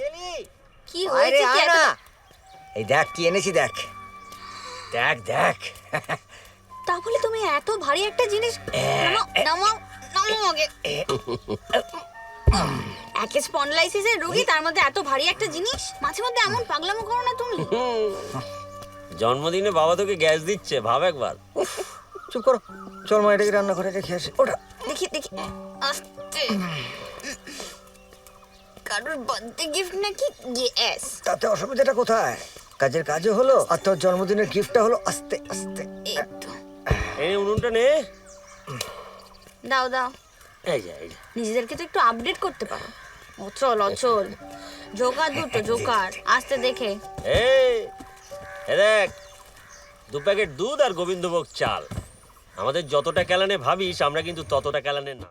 গেলি? কি হয়েছে কি না এই দেখ কি এনেছি দেখ। দেখ দেখ। তা বলে তুমি এত ভারী একটা জিনিস নামাও নামাও আগে। একে স্পন্ডলাইসিসের রোগী তার মধ্যে এত ভারী একটা জিনিস? মাঝে মধ্যে এমন পাগলামো করো না তুমি। জন্মদিনে বাবা তোকে গ্যাস দিচ্ছে ভাব একবার। চুপ করো। চল মা এটাকে রান্না করে রেখে আসি। ওটা দেখি দেখি। আস্তে। কারোর বার্থডে গিফট নাকি ইয়েস তাতে অসুবিধাটা কোথায়? কাজের কাজও হলো আর তোর জন্মদিনের গিফটটা হলো আস্তে আস্তে। এই এই উনুনটা নে। দাও দাও। এই যা এই যা। নিজেদেরকে তো একটু আপডেট করতে পারো। অচল অচল। জোকার দুটো জোকার। আস্তে দেখে। এই এ দেখ দু প্যাকেট দুধ আর গোবিন্দভোগ চাল। আমাদের যতটা ক্যালানে ভাবিস আমরা কিন্তু ততটা ক্যালানে না।